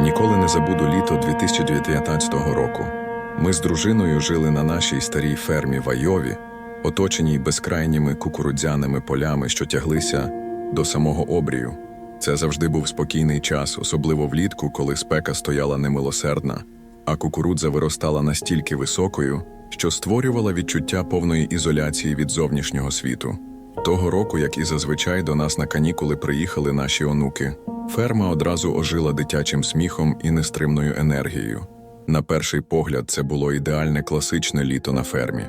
Ніколи не забуду літо 2019 року. Ми з дружиною жили на нашій старій фермі в Айові, оточеній безкрайніми кукурудзяними полями, що тяглися до самого обрію. Це завжди був спокійний час, особливо влітку, коли спека стояла немилосердна, а кукурудза виростала настільки високою, що створювала відчуття повної ізоляції від зовнішнього світу. Того року, як і зазвичай, до нас на канікули приїхали наші онуки. Ферма одразу ожила дитячим сміхом і нестримною енергією. На перший погляд, це було ідеальне класичне літо на фермі,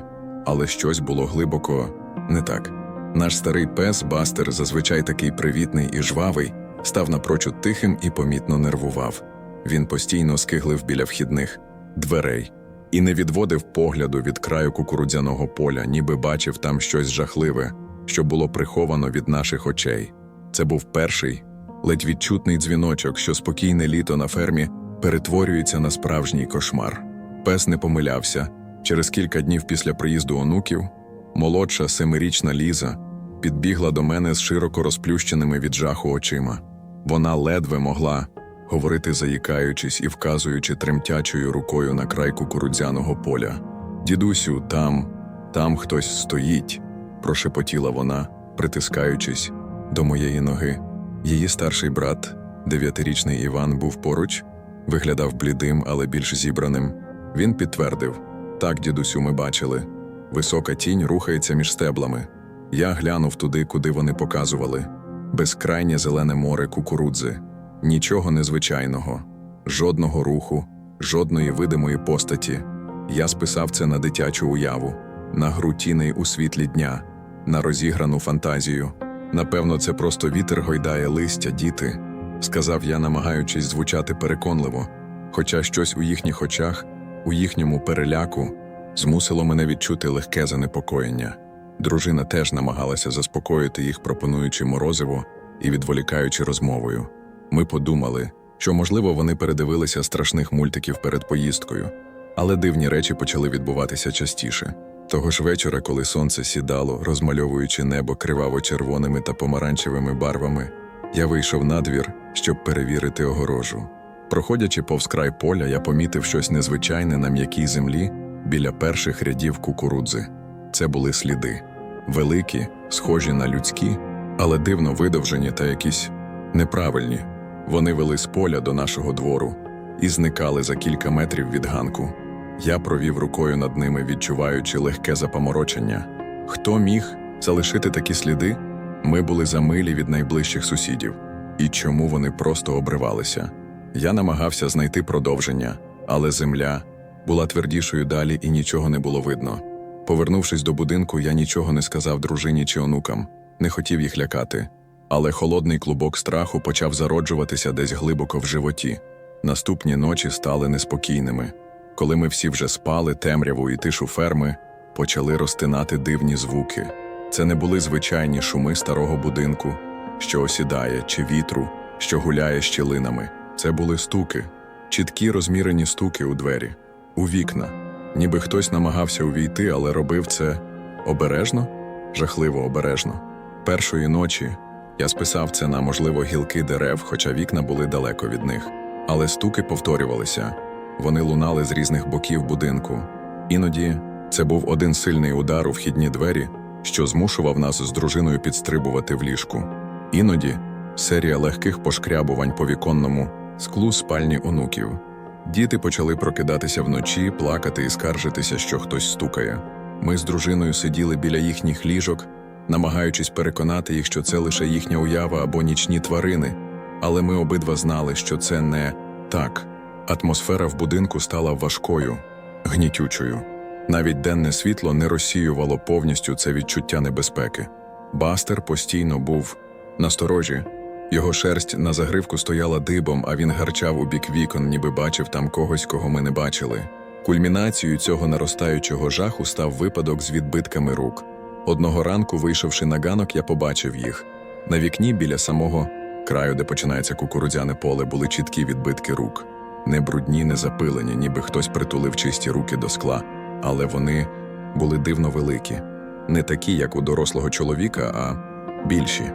але щось було глибоко не так. Наш старий пес Бастер, зазвичай такий привітний і жвавий, став напрочуд тихим і помітно нервував. Він постійно скиглив біля вхідних дверей і не відводив погляду від краю кукурудзяного поля, ніби бачив там щось жахливе, що було приховано від наших очей. Це був перший, ледь відчутний дзвіночок, що спокійне літо на фермі перетворюється на справжній кошмар. Пес не помилявся. Через кілька днів після приїзду онуків молодша семирічна Ліза підбігла до мене з широко розплющеними від жаху очима. Вона ледве могла говорити, заїкаючись і вказуючи тремтячою рукою на край кукурудзяного поля. Дідусю, там, там хтось стоїть, прошепотіла вона, притискаючись до моєї ноги. Її старший брат, дев'ятирічний Іван, був поруч, виглядав блідим, але більш зібраним. Він підтвердив: так, дідусю, ми бачили. Висока тінь рухається між стеблами. Я глянув туди, куди вони показували. Безкрайнє зелене море кукурудзи, нічого незвичайного, жодного руху, жодної видимої постаті. Я списав це на дитячу уяву, на гру тіней у світлі дня, на розіграну фантазію. Напевно, це просто вітер гойдає листя, діти, сказав я, намагаючись звучати переконливо, хоча щось у їхніх очах, у їхньому переляку, змусило мене відчути легке занепокоєння. Дружина теж намагалася заспокоїти їх, пропонуючи морозиво і відволікаючи розмовою. Ми подумали, що, можливо, вони передивилися страшних мультиків перед поїздкою, але дивні речі почали відбуватися частіше. Того ж вечора, коли сонце сідало, розмальовуючи небо криваво-червоними та помаранчевими барвами, я вийшов на двір, щоб перевірити огорожу. Проходячи повз край поля, я помітив щось незвичайне на м'якій землі біля перших рядів кукурудзи. Це були сліди великі, схожі на людські, але дивно видовжені та якісь неправильні. Вони вели з поля до нашого двору і зникали за кілька метрів від ганку. Я провів рукою над ними, відчуваючи легке запаморочення. Хто міг залишити такі сліди? Ми були за милі від найближчих сусідів. І чому вони просто обривалися? Я намагався знайти продовження, але земля була твердішою далі і нічого не було видно. Повернувшись до будинку, я нічого не сказав дружині чи онукам, не хотів їх лякати. Але холодний клубок страху почав зароджуватися десь глибоко в животі. Наступні ночі стали неспокійними. Коли ми всі вже спали, темряву і тишу ферми почали розтинати дивні звуки. Це не були звичайні шуми старого будинку, що осідає, чи вітру, що гуляє щілинами. Це були стуки, чіткі розмірені стуки у двері, у вікна. Ніби хтось намагався увійти, але робив це обережно, жахливо обережно. Першої ночі я списав це на, можливо, гілки дерев, хоча вікна були далеко від них. Але стуки повторювалися. Вони лунали з різних боків будинку. Іноді це був один сильний удар у вхідні двері, що змушував нас з дружиною підстрибувати в ліжку. Іноді серія легких пошкрябувань по віконному склу спальні онуків. Діти почали прокидатися вночі, плакати і скаржитися, що хтось стукає. Ми з дружиною сиділи біля їхніх ліжок, намагаючись переконати їх, що це лише їхня уява або нічні тварини, але ми обидва знали, що це не так. Атмосфера в будинку стала важкою, гнітючою. Навіть денне світло не розсіювало повністю це відчуття небезпеки. Бастер постійно був насторожі. Його шерсть на загривку стояла дибом, а він гарчав у бік вікон, ніби бачив там когось, кого ми не бачили. Кульмінацією цього наростаючого жаху став випадок з відбитками рук. Одного ранку, вийшовши на ганок, я побачив їх. На вікні біля самого краю, де починається кукурудзяне поле, були чіткі відбитки рук. Не брудні, не запилені, ніби хтось притулив чисті руки до скла, але вони були дивно великі, не такі, як у дорослого чоловіка, а більші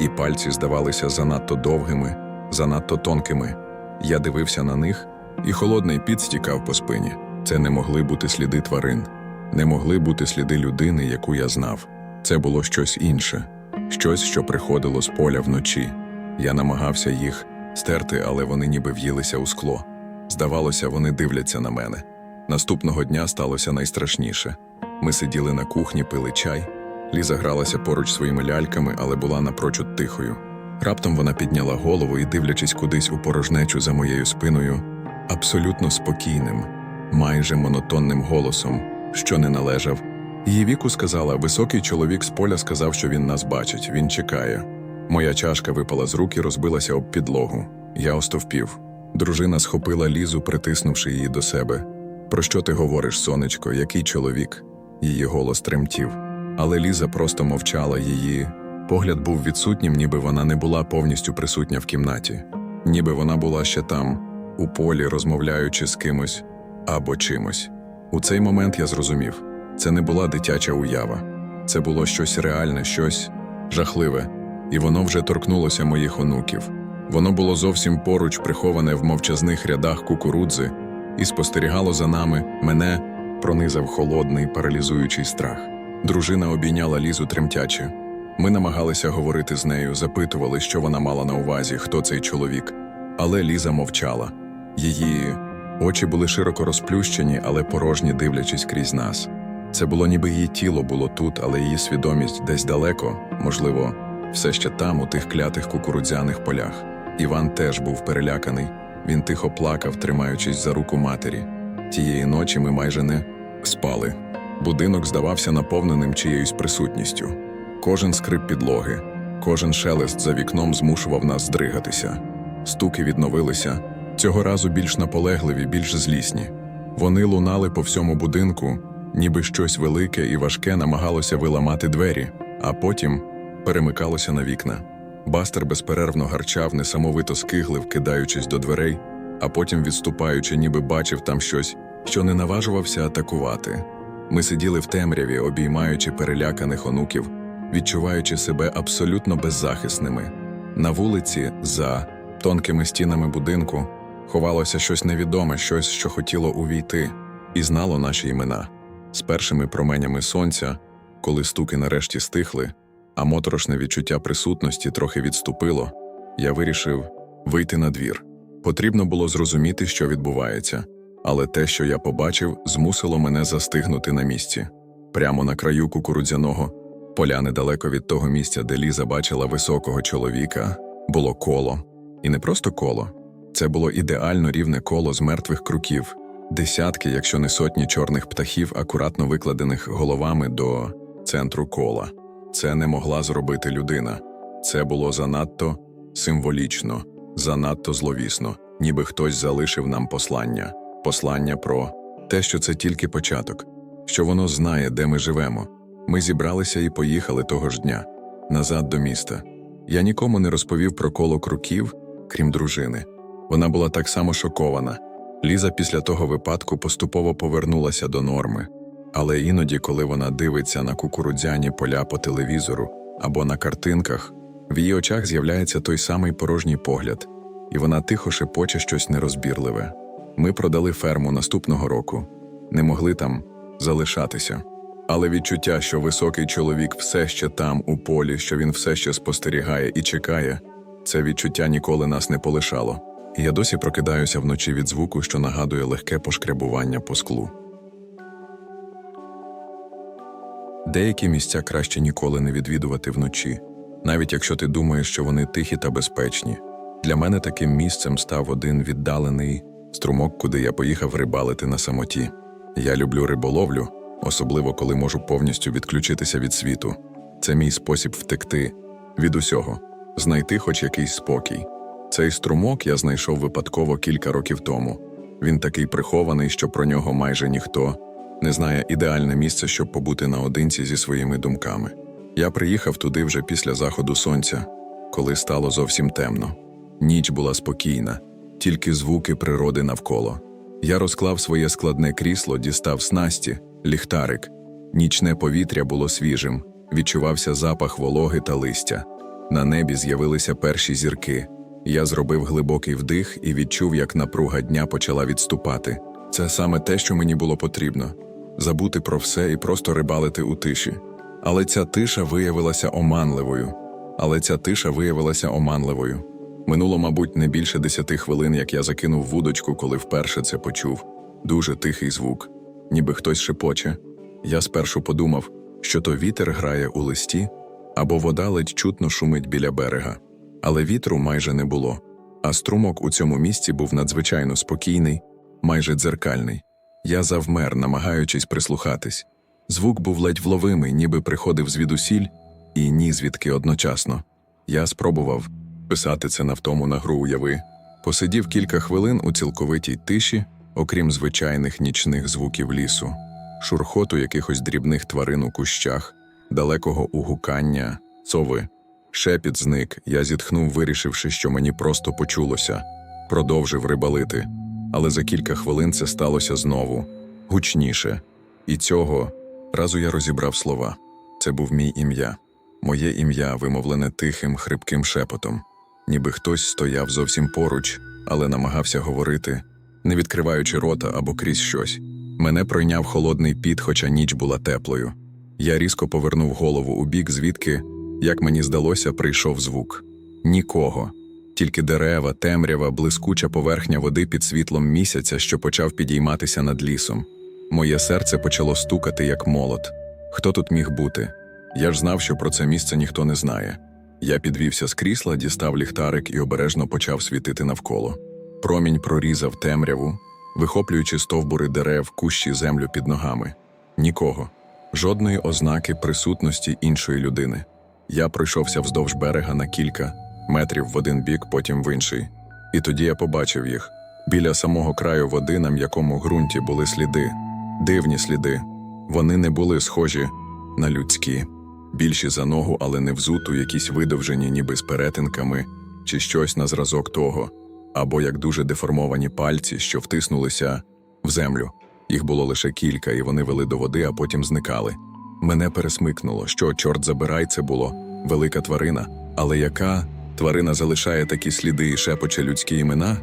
і пальці здавалися занадто довгими, занадто тонкими. Я дивився на них, і холодний піт стікав по спині. Це не могли бути сліди тварин, не могли бути сліди людини, яку я знав. Це було щось інше, щось, що приходило з поля вночі. Я намагався їх стерти, але вони ніби в'їлися у скло. Здавалося, вони дивляться на мене. Наступного дня сталося найстрашніше. Ми сиділи на кухні, пили чай. Ліза гралася поруч своїми ляльками, але була напрочуд тихою. Раптом вона підняла голову і, дивлячись кудись у порожнечу за моєю спиною, абсолютно спокійним, майже монотонним голосом, що не належав. Її віку сказала: високий чоловік з поля сказав, що він нас бачить, він чекає. Моя чашка випала з рук і розбилася об підлогу. Я остовпів. Дружина схопила лізу, притиснувши її до себе. Про що ти говориш, сонечко, який чоловік? Її голос тремтів. Але Ліза просто мовчала її. Погляд був відсутнім, ніби вона не була повністю присутня в кімнаті, ніби вона була ще там, у полі, розмовляючи з кимось або чимось. У цей момент я зрозумів це не була дитяча уява, це було щось реальне, щось жахливе, і воно вже торкнулося моїх онуків. Воно було зовсім поруч, приховане в мовчазних рядах кукурудзи, і спостерігало за нами, мене пронизав холодний, паралізуючий страх. Дружина обійняла лізу тремтячи. Ми намагалися говорити з нею, запитували, що вона мала на увазі, хто цей чоловік. Але Ліза мовчала. Її очі були широко розплющені, але порожні, дивлячись крізь нас. Це було ніби її тіло було тут, але її свідомість десь далеко, можливо, все ще там, у тих клятих кукурудзяних полях. Іван теж був переляканий. Він тихо плакав, тримаючись за руку матері. Тієї ночі ми майже не спали. Будинок здавався наповненим чиєюсь присутністю. Кожен скрип підлоги, кожен шелест за вікном змушував нас здригатися. Стуки відновилися, цього разу більш наполегливі, більш злісні. Вони лунали по всьому будинку, ніби щось велике і важке намагалося виламати двері, а потім перемикалося на вікна. Бастер безперервно гарчав, несамовито скиглив, кидаючись до дверей, а потім відступаючи, ніби бачив там щось, що не наважувався атакувати. Ми сиділи в темряві, обіймаючи переляканих онуків, відчуваючи себе абсолютно беззахисними. На вулиці, за тонкими стінами будинку, ховалося щось невідоме, щось, що хотіло увійти, і знало наші імена. З першими променями сонця, коли стуки нарешті стихли, а моторошне відчуття присутності трохи відступило, я вирішив вийти на двір. Потрібно було зрозуміти, що відбувається, але те, що я побачив, змусило мене застигнути на місці. Прямо на краю кукурудзяного поля недалеко від того місця, де Ліза бачила високого чоловіка, було коло. І не просто коло. Це було ідеально рівне коло з мертвих круків, десятки, якщо не сотні чорних птахів, акуратно викладених головами до центру кола. Це не могла зробити людина. Це було занадто символічно, занадто зловісно, ніби хтось залишив нам послання, послання про те, що це тільки початок, що воно знає, де ми живемо. Ми зібралися і поїхали того ж дня назад до міста. Я нікому не розповів про коло круків, крім дружини. Вона була так само шокована. Ліза після того випадку поступово повернулася до норми, але іноді, коли вона дивиться на кукурудзяні поля по телевізору або на картинках, в її очах з'являється той самий порожній погляд, і вона тихо шепоче щось нерозбірливе. Ми продали ферму наступного року, не могли там залишатися. Але відчуття, що високий чоловік все ще там, у полі, що він все ще спостерігає і чекає, це відчуття ніколи нас не полишало. Я досі прокидаюся вночі від звуку, що нагадує легке пошкребування по склу. Деякі місця краще ніколи не відвідувати вночі, навіть якщо ти думаєш, що вони тихі та безпечні. Для мене таким місцем став один віддалений струмок, куди я поїхав рибалити на самоті. Я люблю риболовлю, особливо коли можу повністю відключитися від світу. Це мій спосіб втекти від усього, знайти хоч якийсь спокій. Цей струмок я знайшов випадково кілька років тому. Він такий прихований, що про нього майже ніхто не знає ідеальне місце, щоб побути наодинці зі своїми думками. Я приїхав туди вже після заходу сонця, коли стало зовсім темно. Ніч була спокійна, тільки звуки природи навколо. Я розклав своє складне крісло, дістав снасті, ліхтарик. Нічне повітря було свіжим, відчувався запах вологи та листя. На небі з'явилися перші зірки. Я зробив глибокий вдих і відчув, як напруга дня почала відступати. Це саме те, що мені було потрібно забути про все і просто рибалити у тиші. Але ця тиша виявилася оманливою. Але ця тиша виявилася оманливою. Минуло, мабуть, не більше десяти хвилин, як я закинув вудочку, коли вперше це почув. Дуже тихий звук, ніби хтось шепоче. Я спершу подумав, що то вітер грає у листі, або вода ледь чутно шумить біля берега. Але вітру майже не було, а струмок у цьому місці був надзвичайно спокійний, майже дзеркальний. Я завмер, намагаючись прислухатись. Звук був ледь вловимий, ніби приходив звідусіль, і ні звідки одночасно. Я спробував писати це на втому на гру уяви. Посидів кілька хвилин у цілковитій тиші, окрім звичайних нічних звуків лісу, шурхоту якихось дрібних тварин у кущах, далекого угукання, сови. Шепіт зник, я зітхнув, вирішивши, що мені просто почулося, продовжив рибалити. Але за кілька хвилин це сталося знову, гучніше. І цього разу я розібрав слова. Це був мій ім'я. Моє ім'я, вимовлене тихим, хрипким шепотом, ніби хтось стояв зовсім поруч, але намагався говорити, не відкриваючи рота або крізь щось. Мене пройняв холодний піт, хоча ніч була теплою. Я різко повернув голову у бік, звідки, як мені здалося, прийшов звук. Нікого. Тільки дерева, темрява, блискуча поверхня води під світлом місяця, що почав підійматися над лісом. Моє серце почало стукати, як молот. Хто тут міг бути? Я ж знав, що про це місце ніхто не знає. Я підвівся з крісла, дістав ліхтарик і обережно почав світити навколо. Промінь прорізав темряву, вихоплюючи стовбури дерев, кущі землю під ногами. Нікого, жодної ознаки присутності іншої людини. Я пройшовся вздовж берега на кілька метрів в один бік, потім в інший. І тоді я побачив їх. Біля самого краю води на м'якому ґрунті були сліди, дивні сліди. Вони не були схожі на людські, більші за ногу, але не взуту, якісь видовжені, ніби з перетинками, чи щось на зразок того, або як дуже деформовані пальці, що втиснулися в землю. Їх було лише кілька, і вони вели до води, а потім зникали. Мене пересмикнуло, що, чорт забирай, це було велика тварина. Але яка тварина залишає такі сліди і шепоче людські імена?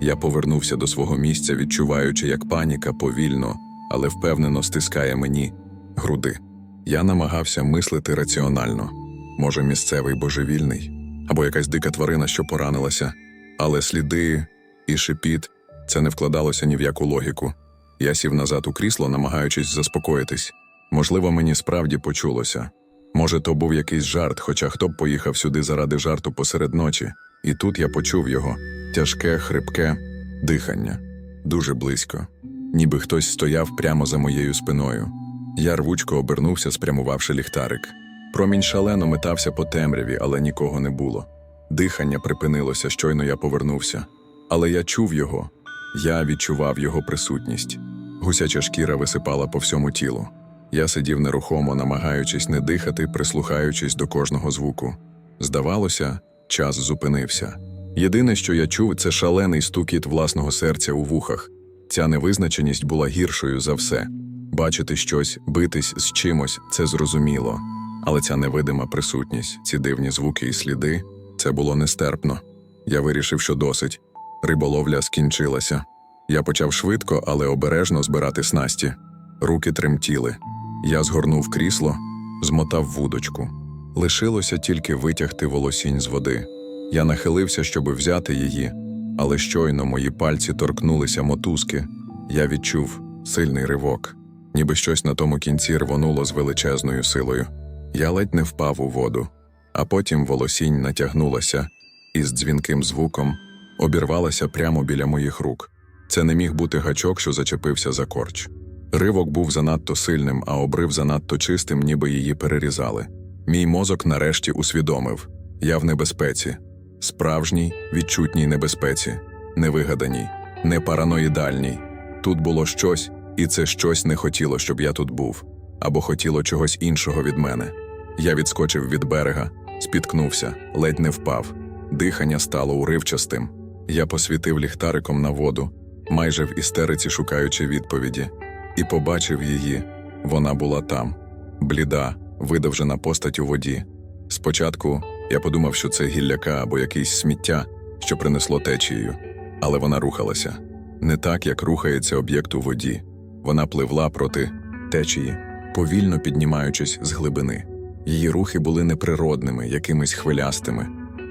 Я повернувся до свого місця, відчуваючи, як паніка повільно, але впевнено стискає мені груди. Я намагався мислити раціонально. Може, місцевий божевільний, або якась дика тварина, що поранилася, але сліди і шепіт це не вкладалося ні в яку логіку. Я сів назад у крісло, намагаючись заспокоїтись. Можливо, мені справді почулося. Може, то був якийсь жарт, хоча хто б поїхав сюди заради жарту посеред ночі. І тут я почув його тяжке, хрипке дихання, дуже близько, ніби хтось стояв прямо за моєю спиною. Я рвучко обернувся, спрямувавши ліхтарик. Промінь шалено метався по темряві, але нікого не було. Дихання припинилося, щойно я повернувся. Але я чув його, я відчував його присутність. Гусяча шкіра висипала по всьому тілу. Я сидів нерухомо, намагаючись не дихати, прислухаючись до кожного звуку. Здавалося, час зупинився. Єдине, що я чув, це шалений стукіт власного серця у вухах. Ця невизначеність була гіршою за все. Бачити щось, битись з чимось це зрозуміло. Але ця невидима присутність, ці дивні звуки і сліди це було нестерпно. Я вирішив, що досить. Риболовля скінчилася. Я почав швидко, але обережно збирати снасті. Руки тремтіли. Я згорнув крісло, змотав вудочку. Лишилося тільки витягти волосінь з води. Я нахилився, щоб взяти її, але щойно мої пальці торкнулися мотузки. Я відчув сильний ривок, ніби щось на тому кінці рвонуло з величезною силою. Я ледь не впав у воду, а потім волосінь натягнулася і з дзвінким звуком обірвалася прямо біля моїх рук. Це не міг бути гачок, що зачепився за корч. Ривок був занадто сильним, а обрив занадто чистим, ніби її перерізали. Мій мозок нарешті усвідомив я в небезпеці, справжній, відчутній небезпеці, невигаданій, не параноїдальній. Тут було щось, і це щось не хотіло, щоб я тут був, або хотіло чогось іншого від мене. Я відскочив від берега, спіткнувся, ледь не впав. Дихання стало уривчастим. Я посвітив ліхтариком на воду, майже в істериці шукаючи відповіді, і побачив її. Вона була там, бліда, видовжена постать у воді. Спочатку я подумав, що це гілляка або якийсь сміття, що принесло течією, але вона рухалася не так, як рухається об'єкт у воді. Вона пливла проти течії, повільно піднімаючись з глибини. Її рухи були неприродними, якимись хвилястими,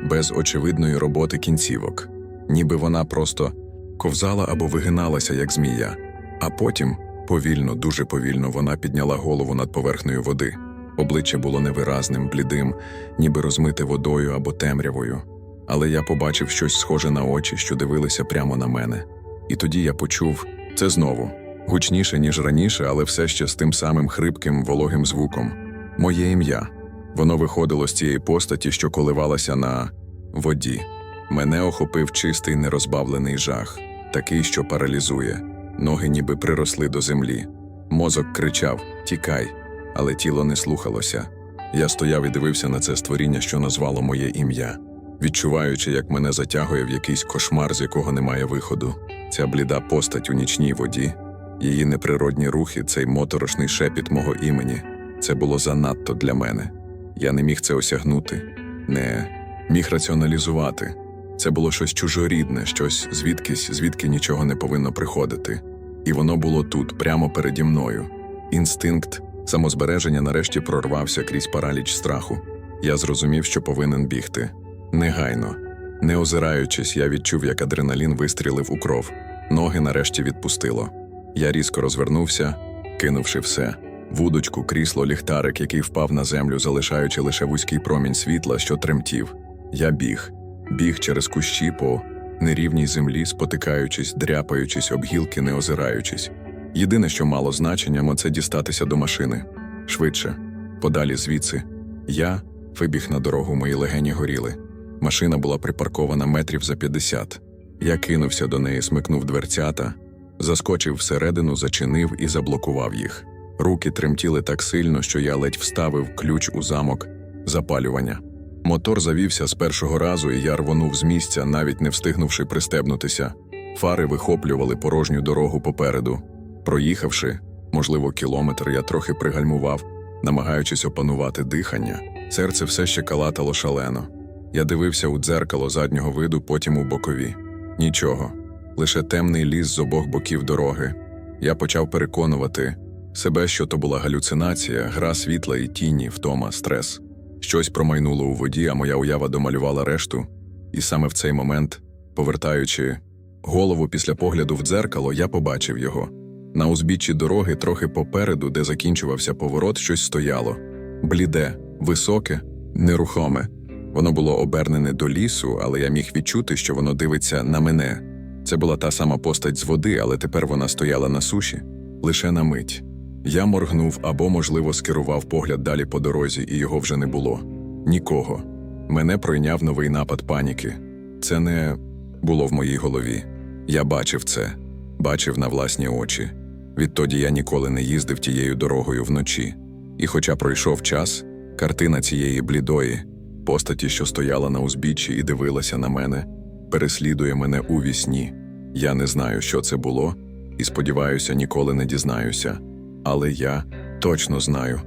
без очевидної роботи кінцівок, ніби вона просто ковзала або вигиналася, як змія, а потім, повільно, дуже повільно, вона підняла голову над поверхнею води. Обличчя було невиразним, блідим, ніби розмите водою або темрявою. Але я побачив щось схоже на очі, що дивилися прямо на мене. І тоді я почув це знову гучніше, ніж раніше, але все ще з тим самим хрипким, вологим звуком. Моє ім'я. Воно виходило з цієї постаті, що коливалася на воді. Мене охопив чистий нерозбавлений жах, такий, що паралізує. Ноги ніби приросли до землі. Мозок кричав Тікай, але тіло не слухалося. Я стояв і дивився на це створіння, що назвало моє ім'я, відчуваючи, як мене затягує в якийсь кошмар, з якого немає виходу. Ця бліда постать у нічній воді, її неприродні рухи, цей моторошний шепіт мого імені. Це було занадто для мене. Я не міг це осягнути, не міг раціоналізувати. Це було щось чужорідне, щось звідкись, звідки нічого не повинно приходити. І воно було тут, прямо переді мною. Інстинкт самозбереження нарешті прорвався крізь параліч страху. Я зрозумів, що повинен бігти. Негайно. Не озираючись, я відчув, як адреналін вистрілив у кров. Ноги нарешті відпустило. Я різко розвернувся, кинувши все вудочку, крісло, ліхтарик, який впав на землю, залишаючи лише вузький промінь світла, що тремтів. Я біг, біг через кущі по нерівній землі, спотикаючись, дряпаючись об гілки, не озираючись. Єдине, що мало значення, це дістатися до машини. Швидше, подалі звідси. Я вибіг на дорогу, мої легені горіли. Машина була припаркована метрів за 50. Я кинувся до неї, смикнув дверцята, заскочив всередину, зачинив і заблокував їх. Руки тремтіли так сильно, що я ледь вставив ключ у замок запалювання. Мотор завівся з першого разу, і я рвонув з місця, навіть не встигнувши пристебнутися. Фари вихоплювали порожню дорогу попереду. Проїхавши, можливо, кілометр, я трохи пригальмував, намагаючись опанувати дихання. Серце все ще калатало шалено. Я дивився у дзеркало заднього виду, потім у бокові. Нічого, лише темний ліс з обох боків дороги. Я почав переконувати себе, що то була галюцинація, гра світла і тіні, втома, стрес. Щось промайнуло у воді, а моя уява домалювала решту. І саме в цей момент, повертаючи голову після погляду в дзеркало, я побачив його. На узбіччі дороги, трохи попереду, де закінчувався поворот, щось стояло бліде, високе, нерухоме. Воно було обернене до лісу, але я міг відчути, що воно дивиться на мене. Це була та сама постать з води, але тепер вона стояла на суші лише на мить. Я моргнув або, можливо, скерував погляд далі по дорозі, і його вже не було. Нікого. Мене пройняв новий напад паніки. Це не було в моїй голові. Я бачив це, бачив на власні очі. Відтоді я ніколи не їздив тією дорогою вночі. І, хоча пройшов час, картина цієї блідої, постаті, що стояла на узбіччі і дивилася на мене, переслідує мене у вісні. Я не знаю, що це було, і сподіваюся, ніколи не дізнаюся. Але я точно знаю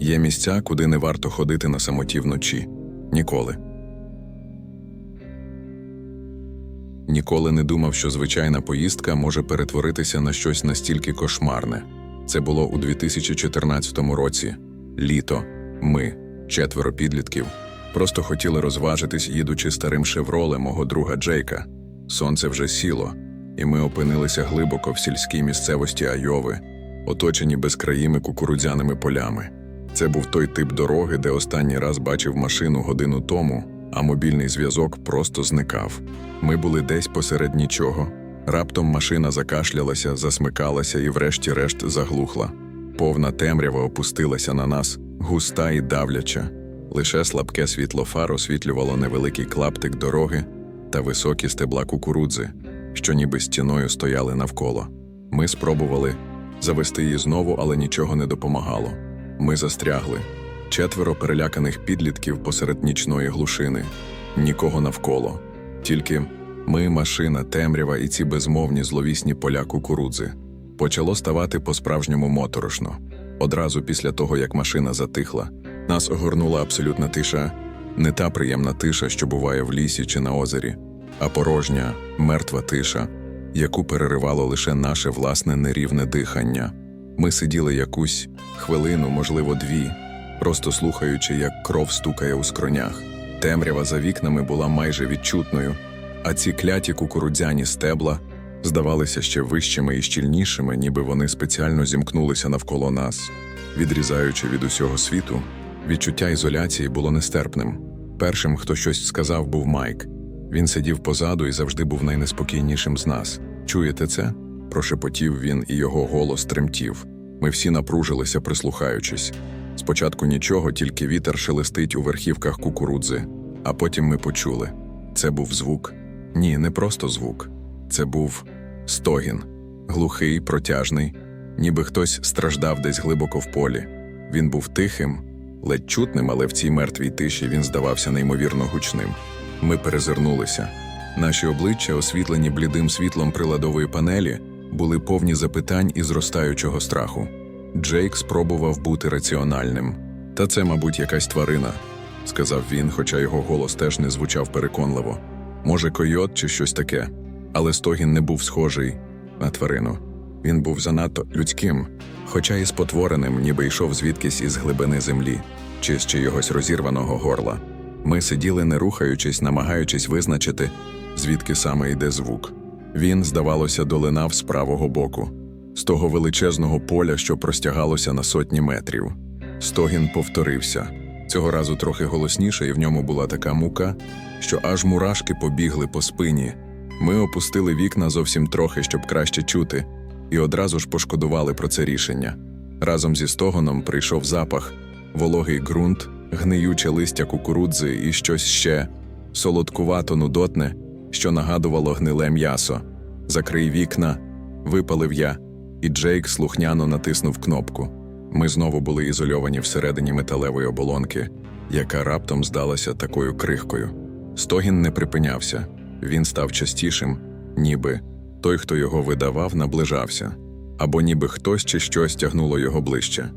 є місця, куди не варто ходити на самоті вночі. Ніколи. Ніколи не думав, що звичайна поїздка може перетворитися на щось настільки кошмарне. Це було у 2014 році. Літо. Ми, четверо підлітків, просто хотіли розважитись, їдучи старим шевролем мого друга Джейка. Сонце вже сіло, і ми опинилися глибоко в сільській місцевості Айови, оточені безкраїми кукурудзяними полями. Це був той тип дороги, де останній раз бачив машину годину тому, а мобільний зв'язок просто зникав. Ми були десь посеред нічого. Раптом машина закашлялася, засмикалася і, врешті-решт, заглухла. Повна темрява опустилася на нас, густа і давляча. Лише слабке світло фар освітлювало невеликий клаптик дороги та високі стебла кукурудзи, що ніби стіною стояли навколо. Ми спробували завести її знову, але нічого не допомагало. Ми застрягли. Четверо переляканих підлітків посеред нічної глушини, нікого навколо. Тільки ми, машина, темрява і ці безмовні зловісні поля кукурудзи. Почало ставати по-справжньому моторошно. Одразу після того, як машина затихла, нас огорнула абсолютна тиша, не та приємна тиша, що буває в лісі чи на озері, а порожня, мертва тиша, яку переривало лише наше власне нерівне дихання. Ми сиділи якусь хвилину, можливо, дві, просто слухаючи, як кров стукає у скронях. Темрява за вікнами була майже відчутною, а ці кляті кукурудзяні стебла здавалися ще вищими і щільнішими, ніби вони спеціально зімкнулися навколо нас. Відрізаючи від усього світу, відчуття ізоляції було нестерпним. Першим, хто щось сказав, був Майк. Він сидів позаду і завжди був найнеспокійнішим з нас. Чуєте це? прошепотів він, і його голос тремтів. Ми всі напружилися, прислухаючись. Спочатку нічого, тільки вітер шелестить у верхівках кукурудзи, а потім ми почули. Це був звук. Ні, не просто звук. Це був стогін, глухий, протяжний, ніби хтось страждав десь глибоко в полі. Він був тихим, ледь чутним, але в цій мертвій тиші він здавався неймовірно гучним. Ми перезирнулися. Наші обличчя, освітлені блідим світлом приладової панелі, були повні запитань і зростаючого страху. Джейк спробував бути раціональним. Та це, мабуть, якась тварина, сказав він, хоча його голос теж не звучав переконливо. Може, койот чи щось таке. Але стогін не був схожий на тварину. Він був занадто людським, хоча і спотвореним, ніби йшов звідкись із глибини землі, чи з чийогось розірваного горла. Ми сиділи, не рухаючись, намагаючись визначити, звідки саме йде звук. Він, здавалося, долинав з правого боку, з того величезного поля, що простягалося на сотні метрів. Стогін повторився, цього разу трохи голосніше, і в ньому була така мука, що аж мурашки побігли по спині. Ми опустили вікна зовсім трохи, щоб краще чути, і одразу ж пошкодували про це рішення. Разом зі стогоном прийшов запах, вологий ґрунт, гниюче листя кукурудзи і щось ще солодкувато нудотне, що нагадувало гниле м'ясо. Закрий вікна, випалив я, і Джейк слухняно натиснув кнопку. Ми знову були ізольовані всередині металевої оболонки, яка раптом здалася такою крихкою. Стогін не припинявся, він став частішим, ніби той, хто його видавав, наближався, або ніби хтось чи щось тягнуло його ближче.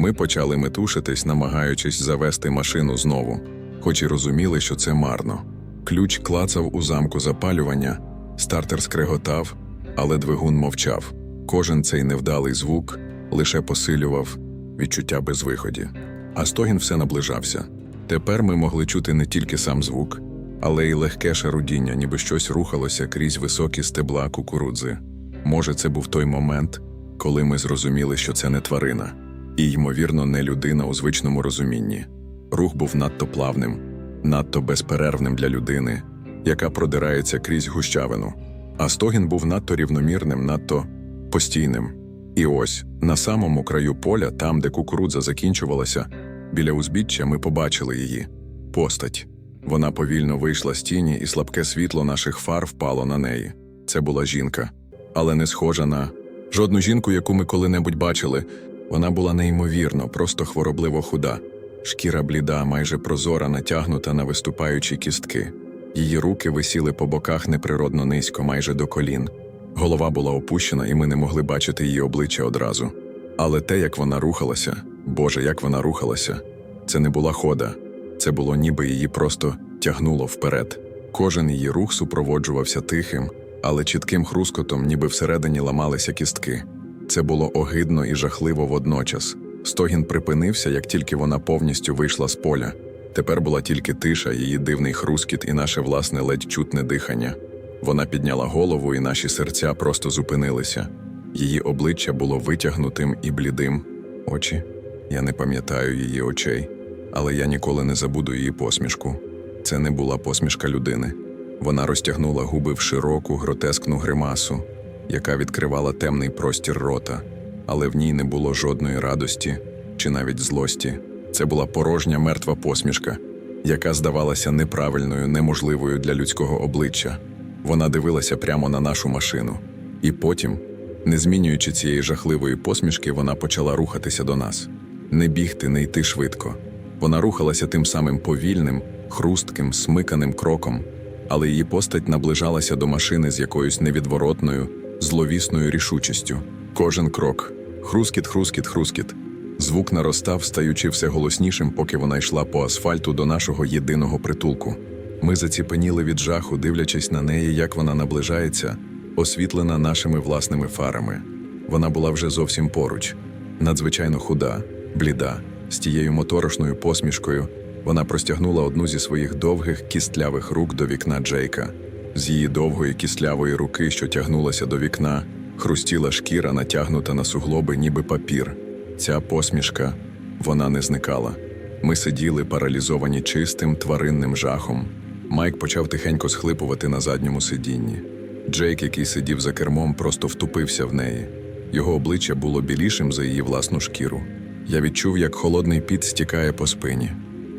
Ми почали метушитись, намагаючись завести машину знову, хоч і розуміли, що це марно. Ключ клацав у замку запалювання, стартер скреготав, але двигун мовчав. Кожен цей невдалий звук лише посилював відчуття безвиході. А стогін все наближався. Тепер ми могли чути не тільки сам звук, але й легке шарудіння, ніби щось рухалося крізь високі стебла кукурудзи. Може, це був той момент, коли ми зрозуміли, що це не тварина, і, ймовірно, не людина у звичному розумінні. Рух був надто плавним, надто безперервним для людини, яка продирається крізь гущавину. А стогін був надто рівномірним, надто постійним. І ось на самому краю поля, там, де кукурудза закінчувалася, біля узбіччя ми побачили її постать. Вона повільно вийшла з тіні, і слабке світло наших фар впало на неї. Це була жінка, але не схожа на жодну жінку, яку ми коли-небудь бачили. Вона була неймовірно, просто хворобливо худа, шкіра бліда, майже прозора, натягнута на виступаючі кістки. Її руки висіли по боках неприродно низько, майже до колін. Голова була опущена, і ми не могли бачити її обличчя одразу. Але те, як вона рухалася, Боже, як вона рухалася, це не була хода, це було ніби її просто тягнуло вперед. Кожен її рух супроводжувався тихим, але чітким хрускотом, ніби всередині ламалися кістки. Це було огидно і жахливо водночас. Стогін припинився, як тільки вона повністю вийшла з поля. Тепер була тільки тиша, її дивний хрускіт і наше власне ледь чутне дихання. Вона підняла голову, і наші серця просто зупинилися. Її обличчя було витягнутим і блідим. Очі? Я не пам'ятаю її очей, але я ніколи не забуду її посмішку. Це не була посмішка людини. Вона розтягнула губи в широку, гротескну гримасу, яка відкривала темний простір рота, але в ній не було жодної радості чи навіть злості. Це була порожня мертва посмішка, яка здавалася неправильною, неможливою для людського обличчя. Вона дивилася прямо на нашу машину, і потім, не змінюючи цієї жахливої посмішки, вона почала рухатися до нас. Не бігти, не йти швидко. Вона рухалася тим самим повільним, хрустким, смиканим кроком, але її постать наближалася до машини з якоюсь невідворотною, зловісною рішучістю. Кожен крок хрускіт, хрускіт, хрускіт. Звук наростав, стаючи все голоснішим, поки вона йшла по асфальту до нашого єдиного притулку. Ми заціпеніли від жаху, дивлячись на неї, як вона наближається, освітлена нашими власними фарами. Вона була вже зовсім поруч, надзвичайно худа, бліда, з тією моторошною посмішкою. Вона простягнула одну зі своїх довгих кістлявих рук до вікна Джейка. З її довгої кістлявої руки, що тягнулася до вікна, хрустіла шкіра, натягнута на суглоби, ніби папір. Ця посмішка, вона не зникала. Ми сиділи паралізовані чистим тваринним жахом. Майк почав тихенько схлипувати на задньому сидінні. Джейк, який сидів за кермом, просто втупився в неї. Його обличчя було білішим за її власну шкіру. Я відчув, як холодний піт стікає по спині.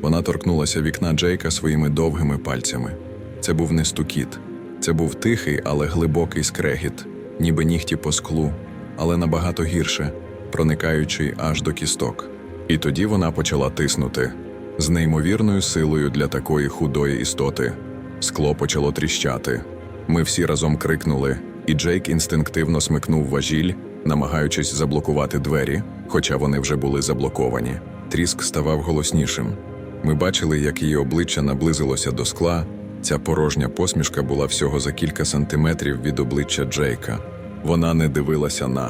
Вона торкнулася вікна Джейка своїми довгими пальцями. Це був не стукіт, це був тихий, але глибокий скрегіт, ніби нігті по склу, але набагато гірше, проникаючий аж до кісток. І тоді вона почала тиснути з неймовірною силою для такої худої істоти. Скло почало тріщати. Ми всі разом крикнули, і Джейк інстинктивно смикнув важіль, намагаючись заблокувати двері, хоча вони вже були заблоковані. Тріск ставав голоснішим. Ми бачили, як її обличчя наблизилося до скла. Ця порожня посмішка була всього за кілька сантиметрів від обличчя Джейка. Вона не дивилася на.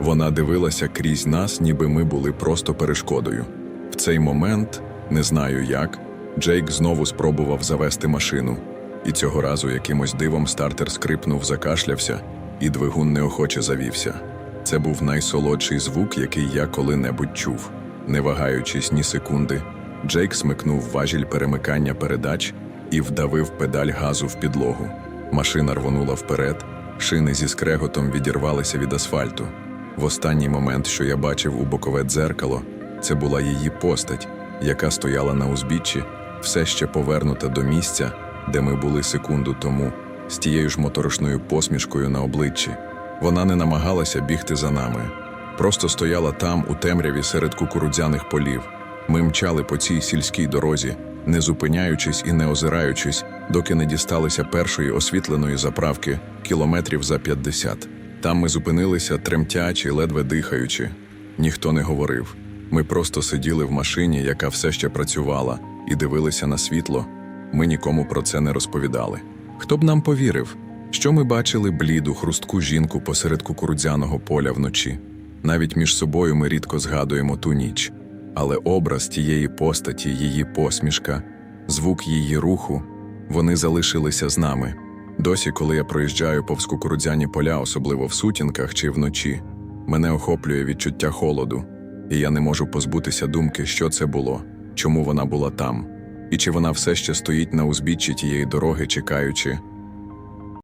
Вона дивилася крізь нас, ніби ми були просто перешкодою. В цей момент, не знаю як, Джейк знову спробував завести машину, і цього разу якимось дивом стартер скрипнув, закашлявся, і двигун неохоче завівся. Це був найсолодший звук, який я коли-небудь чув. Не вагаючись ні секунди, Джейк смикнув важіль перемикання передач і вдавив педаль газу в підлогу. Машина рвонула вперед, шини зі скреготом відірвалися від асфальту. В останній момент, що я бачив у бокове дзеркало, це була її постать, яка стояла на узбіччі, все ще повернута до місця, де ми були секунду тому, з тією ж моторошною посмішкою на обличчі. Вона не намагалася бігти за нами, просто стояла там, у темряві серед кукурудзяних полів. Ми мчали по цій сільській дорозі, не зупиняючись і не озираючись, доки не дісталися першої освітленої заправки кілометрів за 50. Там ми зупинилися, тремтячи, ледве дихаючи. Ніхто не говорив. Ми просто сиділи в машині, яка все ще працювала, і дивилися на світло. Ми нікому про це не розповідали. Хто б нам повірив, що ми бачили бліду, хрустку жінку посеред кукурудзяного поля вночі. Навіть між собою ми рідко згадуємо ту ніч, але образ тієї постаті, її посмішка, звук її руху, вони залишилися з нами. Досі, коли я проїжджаю повз кукурудзяні поля, особливо в сутінках чи вночі, мене охоплює відчуття холоду, і я не можу позбутися думки, що це було, чому вона була там, і чи вона все ще стоїть на узбіччі тієї дороги, чекаючи,